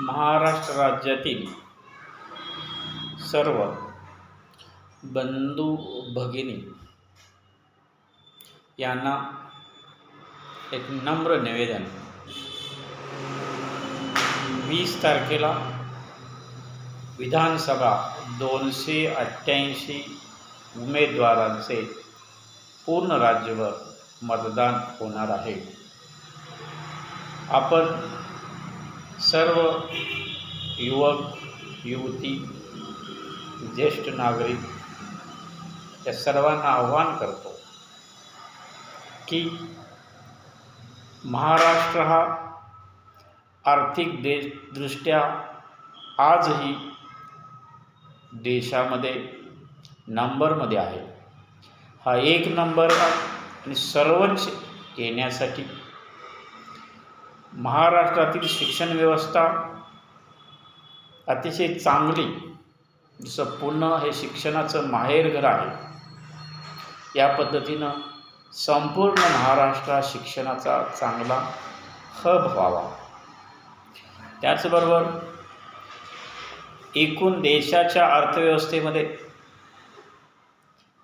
महाराष्ट्र राज्यातील सर्व बंधू भगिनी यांना एक नम्र निवेदन. वीस तारखेला विधानसभा दोनशे अठ्ठ्याऐंशी उमेदवारांचे पूर्ण राज्यभर मतदान होणार आहे. आपण सर्व युवक युवती ज्येष्ठ नागरिक या सर्वांना आव्हान करतो की महाराष्ट्र हा आर्थिक दे दृष्ट्या आजही देशामध्ये नंबरमध्ये आहे. हा एक नंबर आणि सर्वच येण्यासाठी महाराष्ट्रातील शिक्षण व्यवस्था अतिशय चांगली जसं पुणे हे शिक्षणाचं माहेरघर आहे. या पद्धतीनं संपूर्ण महाराष्ट्रात शिक्षणाचा चांगला हब व्हावा. त्याचबरोबर एकूण देशाच्या अर्थव्यवस्थेमध्ये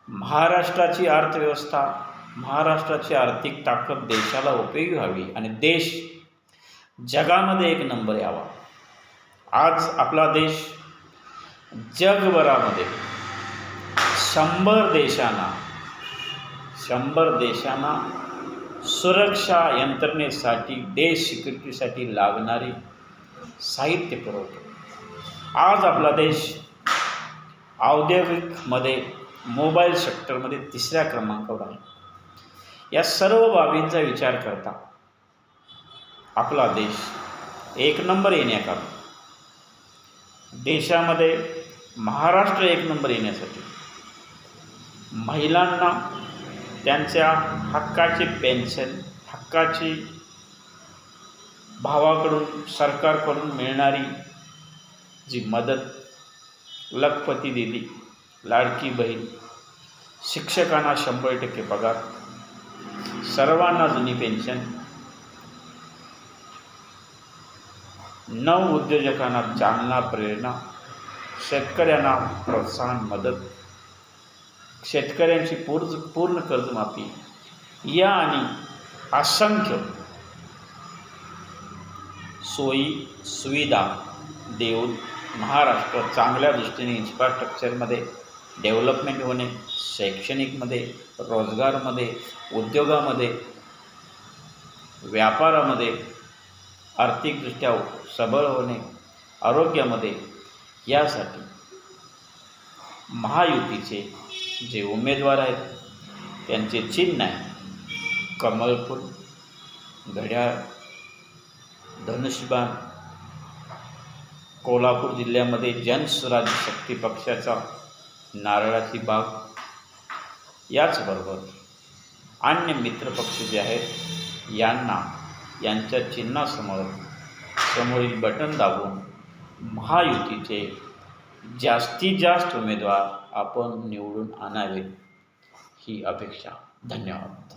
महाराष्ट्राची अर्थव्यवस्था महाराष्ट्राची आर्थिक ताकद देशाला उपयोगी व्हावी आणि देश जगामध्ये एक नंबर यावा. आज आपला देश जगभरामध्ये शंभर देशांना शंभर देशांना सुरक्षा यंत्रणेसाठी देश सिक्युरिटीसाठी लागणारे साहित्य पुरवतो आज आपला देश औद्योगिकमध्ये मोबाईल सेक्टरमध्ये तिसऱ्या क्रमांकावर आहे. या सर्व बाबींचा विचार करता आपला देश. एक नंबर येण्याकर देशामध्ये महाराष्ट्र एक नंबर येण्यासाठी. महिलांना त्यांच्या हक्काची पेन्शन हक्काची भावाकडून सरकारकडून मिळणारी जी मदत लखपती दिली लाडकी बहीण शिक्षकांना शंभर टक्के पगार सर्वांना जुनी पेन्शन नवउद्योजकांना चालना प्रेरणा शेतकऱ्यांना प्रोत्साहन मदत शेतकऱ्यांची पूर्ज पूर्ण कर्जमाफी या आणि असंख्य सोयी सुविधा देऊन महाराष्ट्र चांगल्या दृष्टीने इन्फ्रास्ट्रक्चरमध्ये डेव्हलपमेंट होणे शैक्षणिकमध्ये रोजगारमध्ये उद्योगामध्ये व्यापारामध्ये आर्थिकदृष्ट्या सबळ होणे आरोग्यामध्ये यासाठी महायुतीचे जे उमेदवार आहेत त्यांचे चिन्ह आहे. कमलपूर घड्याळ धनुष्यबाण कोल्हापूर जिल्ह्यामध्ये जनस्वराज्य शक्ती पक्षाचा नारळाची बाग. याचबरोबर अन्य मित्रपक्ष जे आहेत यांना यांच्या चिन्हासमोर समोरील बटन दाबून महायुतीचे जास्तीत जास्त उमेदवार आपण निवडून आणावे ही अपेक्षा. धन्यवाद.